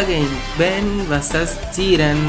Again pen versus ஜீரன்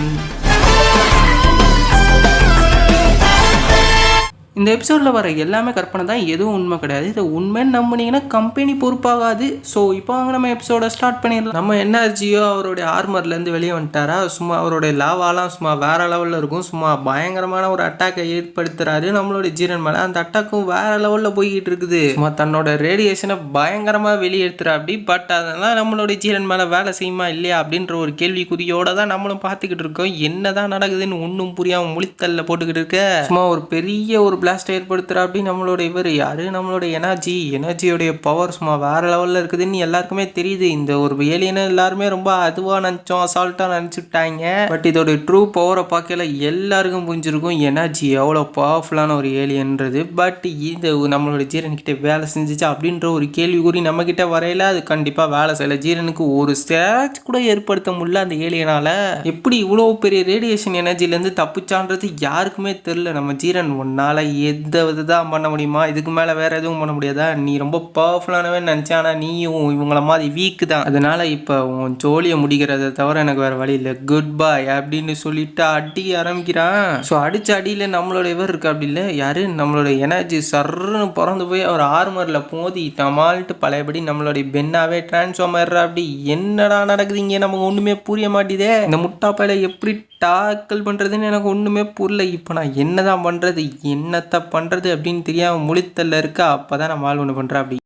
இந்த எபிசோடில் வர எல்லாமே கற்பனை தான் எதுவும் உண்மை கிடையாது. இது உண்மைன்னு நம்பினீங்கன்னா கம்பெனி பொறுப்பாகாது. ஸோ இப்போ வாங்க நம்ம எபிசோட ஸ்டார்ட் பண்ணிடலாம். நம்ம என்ஆர்ஜியோ அவருடைய ஆர்மர்லேருந்து வெளியே வந்துட்டாரா? சும்மா அவருடைய லாவாலாம் சும்மா வேற லெவலில் இருக்கும். சும்மா பயங்கரமான ஒரு அட்டாக்கை ஏற்படுத்துறாரு. நம்மளுடைய ஜீரன் மேலே. அந்த அட்டாக்கும் வேறு லெவலில் போய்கிட்டு இருக்குது. சும்மா தன்னோட ரேடியேஷனை பயங்கரமாக வெளியேற்றுறா அப்படி. பட் அதெல்லாம் நம்மளுடைய ஜீரன் மேலே வேலை செய்யுமா இல்லையா அப்படின்ற ஒரு கேள்விக்குறியோட தான் நம்மளும் பார்த்துக்கிட்டு இருக்கோம். என்னதான் நடக்குதுன்னு ஒன்றும் புரியாமல் முழித்தல்ல போட்டுக்கிட்டு இருக்க. சும்மா ஒரு பெரிய ஒரு பிளாஸ்ட் ஏற்படுத்துகிறாப்படி நம்மளோட இவர் யார்? நம்மளோட எனர்ஜி எனர்ஜியோடைய பவர் சும்மா வேறு லெவலில் இருக்குதுன்னு எல்லாருக்குமே தெரியுது. இந்த ஒரு ஏலியனை எல்லாருமே ரொம்ப அதுவாக நினச்சோம் அசால்ட்டாக நினச்சிட்டாங்க. பட் இதோடைய ட்ரூ பவரை பார்க்கல எல்லாருக்கும் புரிஞ்சிருக்கும் எனர்ஜி எவ்வளோ பவர்ஃபுல்லான ஒரு ஏலியன்றது பட் இது நம்மளோட ஜீரன்கிட்ட வேலை செஞ்சிச்சா அப்படின்ற ஒரு கேள்விக்குறி நம்ம கிட்ட வரையில அது கண்டிப்பாக வேலை செய்யல. ஜீரனுக்கு ஒரு ஸ்டேஜ் கூட ஏற்படுத்த முடியல அந்த ஏலியனால் எப்படி இவ்வளோ பெரிய ரேடியேஷன் எனர்ஜிலேருந்து தப்பிச்சான்றது யாருக்குமே தெரில நம்ம ஜீரன் ஒன்னால் எந்த இதுதான் பண்ண முடியுமா? இதுக்கு மேலே வேறு எதுவும் பண்ண முடியாதா? நீ ரொம்ப பவர்ஃபுல்லானவன் நினச்சேன் ஆனால் நீயும் இவங்கள மாதிரி வீக் தான். அதனால் இப்போ உன் ஜோலியை முடிக்கிறத தவிர எனக்கு வேறு வழி இல்லை. குட் பாய் அப்படின்னு சொல்லிட்டு அடி ஆரம்பிக்கிறான். ஸோ அடிச்ச அடியில் நம்மளோட இவர் இருக்கு அப்படி இல்லை? யாரு? நம்மளோட எனர்ஜி சர்ன்னு பிறந்து போய் அவர் ஆர்மரில் மோதி நம்மள்ட்டு பழையபடி நம்மளுடைய பெண்ணாவே டிரான்ஸ்ஃபார்ம் ஆயிடுறா அப்படி. என்னடா நடக்குது இங்கே? நமக்கு ஒன்றுமே புரிய மாட்டேதே. இந்த முட்டாப்பையில் எப்படி டாக்கல் பண்ணுறதுன்னு எனக்கு ஒன்றுமே புரியல. இப்போ நான் என்னதான் பண்ணுறது என்னத்தை பண்ணுறது அப்படின்னு தெரியாமல் முழித்தல்ல இருக்கா அப்போ தான் நம்ம ஆள் ஒன்று பண்ணுறா அப்படி.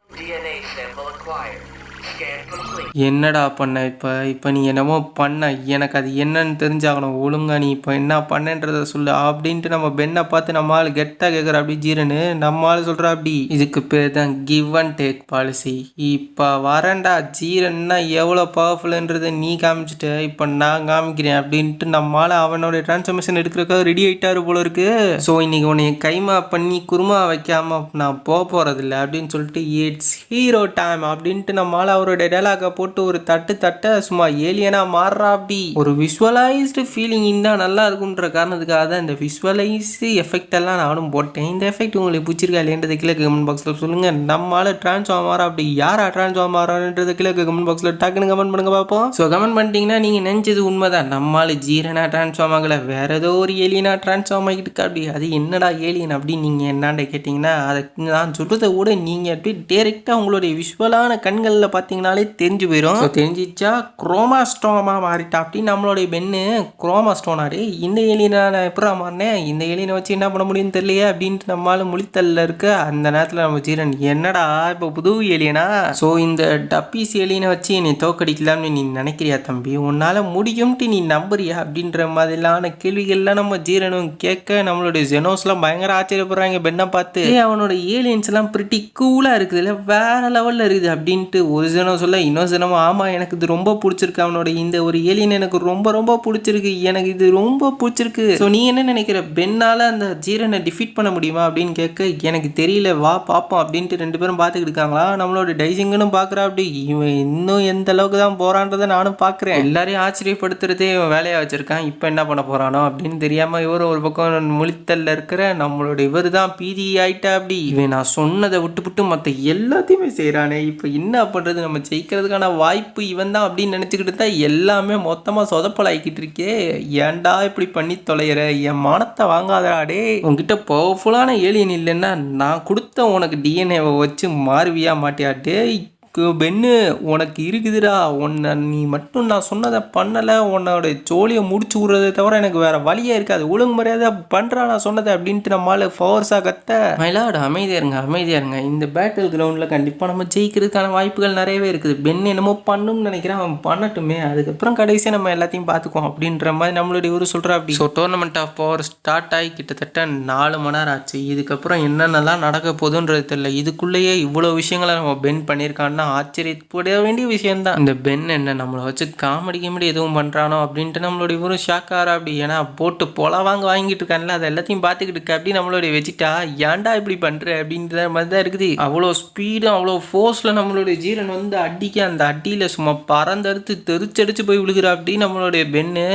என்னடா பண்ண? இப்போ இப்போ நீ என்னமோ பண்ண. எனக்கு அது என்னன்னு தெரிஞ்சாகணும். ஒழுங்கா நீ இப்போ என்ன பண்ணன்றத சொல்லு அப்படின்ட்டு நம்ம பெண்ணை பார்த்து நம்ம ஆள் கெட்டாக கேட்குற அப்படி ஜீரனு நம்ம ஆள் சொல்கிறா அப்படி. இதுக்கு பேர் தான் கிவ் அண்ட் டேக் பாலிசி இப்போ வரேன்டா. ஜீரன்னா எவ்வளோ பவர்ஃபுல்ன்றதை நீ காமிச்சிட்ட. இப்போ நான் காமிக்கிறேன் அப்படின்ட்டு நம்ம ஆள் அவனோட டிரான்ஸ்ஃபர்மேஷன் எடுக்கிறதுக்காக ரெடி ஆகிட்டாரு போல இருக்கு. ஸோ இன்னைக்கு உன்னை கைமா பண்ணி குருமா வைக்காமல் நான் போக போகிறதில்ல அப்படின்னு சொல்லிட்டு இட்ஸ் ஹீரோ டைம் அப்படின்ட்டு நம்மளால அவருடைய டைலாக போட்டு ஒரு தட்டு தட்ட சும்மா ஏலியனா மாறுறா அப்படி. ஒரு விஷுவலைஸ்டு ஃபீலிங் இருந்தால் நல்லா இருக்கும்ன்ற காரணத்துக்காக தான் இந்த விஷுவலைஸ்டு எஃபெக்ட் எல்லாம் நானும் போட்டேன். இந்த எஃபெக்ட் உங்களுக்கு பிடிச்சிருக்கா இல்லைன்றது கீழே கமெண்ட் பாக்ஸில் சொல்லுங்க. நம்மளால டிரான்ஸ்ஃபார்ம் ஆறா அப்படி. யாரா டிரான்ஸ்ஃபார்ம் ஆறான்றது கீழே கமெண்ட் பாக்ஸில் டக்குன்னு கமெண்ட் பண்ணுங்க பார்ப்போம் ஸோ கமெண்ட் பண்ணிட்டீங்கன்னா நீங்கள் நினச்சது உண்மைதான். நம்மளால ஜீரனா டிரான்ஸ்ஃபார்ம் ஆகல. வேற ஏதோ ஒரு ஏலியனா டிரான்ஸ்ஃபார்ம் ஆகிட்டு இருக்கா அப்படி. அது என்னடா ஏலியன் அப்படின்னு நீங்கள் என்னாண்ட கேட்டிங்கன்னா அதை நான் சொல்கிறத விட நீங்கள் அப்படியே டேரெக்டாக உங்களுடைய விஷுவலான கண்களில் பார்த்தீங்கனாலே தெரிஞ்சு போயிடும் ஸோ தெரிஞ்சிச்சா குரோமாஸ்டோமா மாறிட்டா அப்படின்னு நம்மளுடைய பெண்ணு குரோமாஸ்டோனாரு இந்த ஏலியனை நான் எப்படா மாறினேன்? இந்த ஏலியனை வச்சு என்ன பண்ண முடியும்னு தெரியலையே அப்படின்ட்டு நம்மளால முழித்தல்ல இருக்க. அந்த நேரத்தில் நம்ம ஜீரன் என்னடா இப்போ புது ஏலியனா ஸோ இந்த டப்பீஸ் ஏலியனை வச்சு என்னை தோக்கடிக்கலாம்னு நீ நினைக்கிறியா தம்பி? உன்னால் முடியும்ட்டு நீ நம்புறியா அப்படின்ற மாதிரிலான கேள்விகள்லாம் நம்ம ஜீரனும் கேட்க நம்மளுடைய ஜெனோஸ்லாம் பயங்கர ஆச்சரியப்படுறாங்க பெண்ணை பார்த்து. அவனோட ஏலியன்ஸ் எல்லாம் பிரிட்டி கூலாக இருக்குதுல்ல வேற லெவலில் இருக்குது அப்படின்ட்டு ஒரு ஜெனோ சொல்ல இன்னொரு சொன்னவன் ஆமாம் எனக்கு இது ரொம்ப பிடிச்சிருக்கு. அவனோட இந்த ஒரு ஏலியன் எனக்கு ரொம்ப ரொம்ப பிடிச்சிருக்கு. எனக்கு இது ரொம்ப பிடிச்சிருக்கு. ஸோ நீ என்ன நினைக்கிற? பெண்ணால் அந்த ஜீரனை டிஃபீட் பண்ண முடியுமா அப்படின்னு கேட்க எனக்கு தெரியல. வா பார்ப்போம் அப்படின்ட்டு ரெண்டு பேரும் பார்த்துக்கிட்டு இருக்காங்களா? நம்மளோட டைசிங்கனும் பார்க்குறா. அப்படி இவன் இன்னும் எந்த அளவுக்கு தான் போகிறான்றதை நானும் பார்க்குறேன். எல்லாரையும் ஆச்சரியப்படுத்துறதே இவன் வேலையாக வச்சிருக்கான். இப்போ என்ன பண்ண போகிறானோ அப்படின்னு தெரியாமல் இவர் ஒரு பக்கம் முழித்தல்ல இருக்கிற நம்மளோட இவர் தான் பீதி ஆயிட்டா அப்படி. இவன் நான் சொன்னதை விட்டுவிட்டு மற்ற எல்லாத்தையுமே செய்கிறானே இப்போ என்ன பண்ணுறது நம்ம ஜெயிக்கிறதுக்கான வாய்ப்பு இவன் தான் அப்படின்னு நினச்சிக்கிட்டு தான் எல்லாமே மொத்தமாக சொதப்பலாக்கிட்டு இருக்கே. ஏன்டா இப்படி பண்ணி தொலைகிற என் மானத்தை வாங்காதடா உங்ககிட்ட உன்கிட்ட பவர்ஃபுல்லான ஏலியன் இல்லைன்னா நான் கொடுத்த உனக்கு டிஎன்ஏவை வச்சு மாறுவியா மாட்டியா? பெண்ணு பென்னு உனக்கு இருக்குதுடா. உன்னை நீ மட்டும் நான் சொன்னதை பண்ணலை. உன்னோட ஜோலியை முடிச்சு விட்றதை தவிர எனக்கு வேற வழியே இருக்காது. ஒழுங்கு மரியாதை பண்ணுறா நான் சொன்னதை அப்படின்ட்டு நம்மளால் ஃபோர்ஸாக கத்த. மயிலாடு அமைதியாக இருங்க அமைதியாக இருங்க. இந்த பேட்டில் கிரவுண்டில் கண்டிப்பாக நம்ம ஜெயிக்கிறதுக்கான வாய்ப்புகள் நிறையவே இருக்குது. பெண் என்னமோ பண்ணும்னு நினைக்கிறேன். அவன் பண்ணட்டுமே. அதுக்கப்புறம் கடைசியாக நம்ம எல்லாத்தையும் பார்த்துக்குவோம் அப்படின்ற மாதிரி நம்மளுடைய ஊர் சொல்கிறா அப்படி. So tournament of power start ஆகி கிட்டத்தட்ட நாலு மணி நேரம் ஆச்சு. இதுக்கப்புறம் என்னென்னலாம் நடக்க போகுதுன்றது தெரியல. இதுக்குள்ளேயே இவ்வளோ விஷயங்களை நம்ம பென் பண்ணியிருக்கான்னா ஆச்சரியப்பட வேண்டிய விஷயம்தான். இந்த பென் என்ன நம்மளை வச்சு காமெடி கிமெடி எதுவும் பண்ணுறானோ அப்படின்ட்டு நம்மளுடைய இவரும் ஷாக் ஆகிறா அப்படி ஏன்னா போட்டு பொல வாங்க வாங்கிட்டு இருக்கான்ல அது எல்லாத்தையும் பார்த்துக்கிட்டு இருக்க அப்படி நம்மளுடைய வச்சுட்டா ஏன்டா இப்படி பண்ணுற அப்படின்ற மாதிரி தான் இருக்குது. அவ்வளோ ஸ்பீடும் அவ்வளோ ஃபோர்ஸில் நம்மளுடைய ஜீரன் வந்து அடிக்க அந்த அடியில் சும்மா பறந்தறுத்து தெரிச்சடிச்சு போய் விழுகிறா அப்படி நம்மளுடைய பென்னு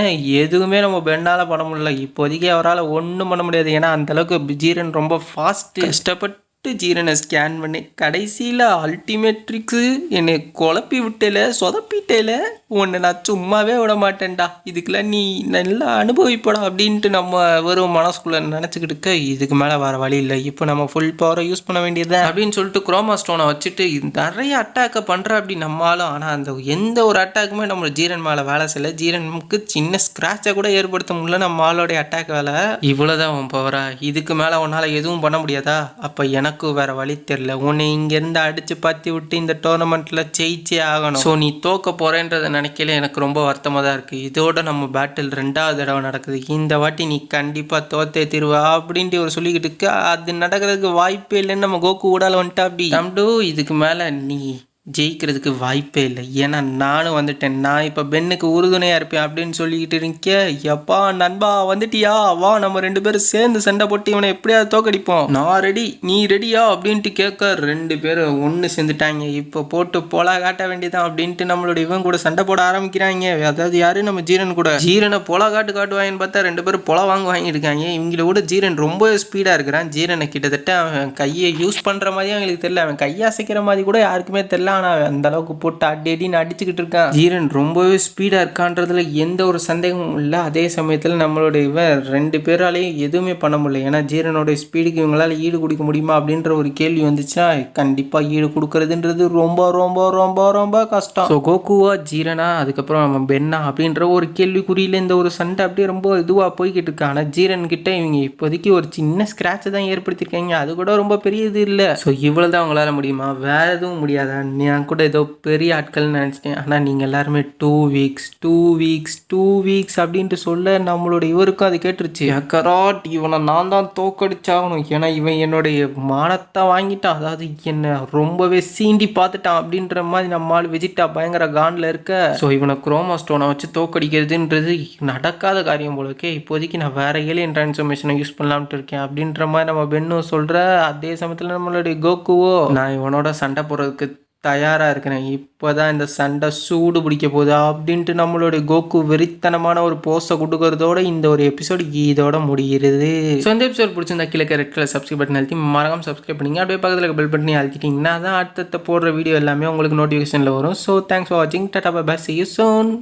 எதுவுமே நம்ம பெண்ணால் பண்ண முடியல. இப்போதைக்கு அவரால் ஒன்றும் பண்ண முடியாது. ஏன்னா அந்த அளவுக்கு ஜீரன் ரொம்ப ஃபாஸ்ட்டு கஷ்டப்பட்டு ஜீரனை ஸ்கேன் பண்ணி கடைசியில் அல்டிமேட்ரிக்ஸு என்னை குழப்பி விட்டல சொதப்பிட்டேல. உன்னை நான் சும்மாவே விட மாட்டேன்டா. இதுக்கெல்லாம் நீ நல்லா அனுபவிப்படா அப்படின்ட்டு நம்ம வெறும் மனசுக்குள்ளே நினச்சிக்கிட்டு இருக்க இதுக்கு மேலே வர வழி இல்லை. இப்போ நம்ம ஃபுல் பவரை யூஸ் பண்ண வேண்டியது அப்படின்னு சொல்லிட்டு குரோமா ஸ்டோனை வச்சுட்டு நிறைய அட்டாக்கை பண்ணுற அப்படி நம்மளும் ஆனால் அந்த எந்த ஒரு அட்டாக்குமே நம்ம ஜீரன் மேலே வேலை செய்யல. ஜீரனுக்கு சின்ன ஸ்க்ராட்சை கூட ஏற்படுத்த முடியல நம்ம ஆளோடைய அட்டாக் வேலை. இவ்வளோதான் உன் பவரா இதுக்கு மேலே உன்னால் எதுவும் பண்ண முடியாதா? அப்போ எனக்கு வேற வழி தெரில உன்னை இங்கேருந்து அடித்து பற்றி விட்டு இந்த டோர்னமெண்ட்டில் ஜெயிச்சே ஆகணும். ஸோ நீ தோக்க போகிறேன்றதை நினைக்கல எனக்கு ரொம்ப வருத்தமாக தான் இருக்குது இதோட நம்ம பேட்டில் ரெண்டாவது தடவை நடக்குது. இந்த வாட்டி நீ கண்டிப்பாக தோத்தே தீர்வ அப்படின்ட்டு ஒரு சொல்லிக்கிட்டு இருக்கு. அது நடக்கிறதுக்கு வாய்ப்பே இல்லைன்னு நம்ம கோகு ஊடால வந்துட்டா அப்படி. தம்டு இதுக்கு மேலே நீ ஜெயிக்கிறதுக்கு வாய்ப்பே இல்லை. ஏன்னா நானும் வந்துட்டேன். நான் இப்போ பெண்ணுக்கு உறுதுணையாக இருப்பேன் அப்படின்னு சொல்லிக்கிட்டு இருக்க எப்பா நண்பா வந்துட்டியா? வா நம்ம ரெண்டு பேரும் சேர்ந்து சண்டை போட்டு இவனை எப்படியாவது தோக்கடிப்போம். நான் ரெடி நீ ரெடியா அப்படின்ட்டு கேட்க ரெண்டு பேரும் ஒன்று சேர்ந்துட்டாங்க. இப்போ போட்டு பொலா காட்ட வேண்டியதான் அப்படின்ட்டு நம்மளோட இவன் கூட சண்டை போட ஆரம்பிக்கிறாங்க. அதாவது யாரு? நம்ம ஜீரன் கூட. ஜீரனை பொலா காட்டு காட்டுவாங்கன்னு பார்த்தா ரெண்டு பேரும் பொலா வாங்க வாங்கியிருக்காங்க. இவங்கள கூட ஜீரன் ரொம்ப ஸ்பீடாக இருக்கிறான். ஜீரனை கிட்டத்தட்ட அவன் கையை யூஸ் பண்ணுற மாதிரி அவங்களுக்கு தெரியல. அவன் கையை அசைக்கிற மாதிரி கூட யாருக்குமே தெரியல. ஆனால் அவன் அந்த அளவுக்கு போட்டு அடி அடின்னு அடிச்சுக்கிட்டு இருக்கான். ஜீரன் ரொம்பவே ஸ்பீடாக இருக்கான்றதுல எந்த ஒரு சந்தேகமும் இல்லை. அதே சமயத்தில் நம்மளோட இவன் ரெண்டு பேராலையும் எதுவுமே பண்ண முடியல. ஏன்னா ஜீரனோட ஸ்பீடுக்கு இவங்களால ஈடு கொடுக்க முடியுமா அப்படின்ற ஒரு கேள்வி வந்துச்சுன்னா கண்டிப்பாக ஈடு கொடுக்கறதுன்றது ரொம்ப ரொம்ப ரொம்ப ரொம்ப கஷ்டம். ஸோ கோகுவா ஜீரனா அதுக்கப்புறம் நம்ம பென்னா அப்படின்ற ஒரு கேள்விக்குறியில் இந்த ஒரு சண்டை அப்படியே ரொம்ப இதுவாக போய்கிட்டு இருக்கு. ஆனால் ஜீரன் கிட்ட இவங்க இப்போதைக்கு ஒரு சின்ன ஸ்க்ராட்சை தான் ஏற்படுத்தியிருக்காங்க. அது கூட ரொம்ப பெரிய இது இல்லை. ஸோ இவ்வளோ தான் அவங்களால முடியுமா? வேற எதுவும் முடியாதா? நான் கூட ஏதோ பெரிய ஆட்கள்னு நினச்சிட்டேன். ஆனால் நீங்கள் எல்லாருமே two weeks two weeks two weeks அப்படின்ட்டு சொல்ல நம்மளோட இவருக்கும் அது கேட்டுருச்சு. கராட் இவனை நான் தான் தோக்கடிச்சாகணும். ஏன்னா இவன் என்னுடைய மானத்தை வாங்கிட்டான். அதாவது என்னை ரொம்பவே சீண்டி பார்த்துட்டான். அப்படின்ற மாதிரி நம்மால் விஜிட்டா பயங்கர காண்டில் இருக்க. ஸோ இவனை குரோமா ஸ்டோனை வச்சு தோக்கடிக்கிறதுன்றது நடக்காத காரியம் போல இப்போதைக்கு நான் வேற ஏலியன் டிரான்ஸ்ஃபர்மேஷனை யூஸ் பண்ணலாம்ட்டு இருக்கேன். அப்படின்ற மாதிரி நம்ம பெண்ணும் சொல்கிற அதே சமயத்தில் நம்மளுடைய கோகுவோ நான் இவனோட சண்டை போடுறதுக்கு தயாராக இருக்கிறேன். இப்போ தான் இந்த சண்டை சூடு பிடிக்க போகுது அப்படின்ட்டு நம்மளுடைய கோகு வெறித்தனமான ஒரு போஸ்ட்டை கொடுக்கறதோட இந்த ஒரு எபிசோடு இதோட முடிகிறது. ஸோ இந்த எபிசோட் பிடிச்சிருந்தா கீழே ரெட் கலர் சப்ஸ்கிரைப் பட்டன் அழுத்தி மறக்காம சப்ஸ்கிரைப் பண்ணிங்க. அப்படியே பக்கத்தில் பெல் பண்ணி அழுத்திட்டிங்கன்னா தான் அடுத்தடுத்த போடுற வீடியோ எல்லாமே உங்களுக்கு நோட்டிஃபிகேஷனில் வரும். ஸோ தேங்க்ஸ் ஃபார் வாட்சிங் tata bye see you soon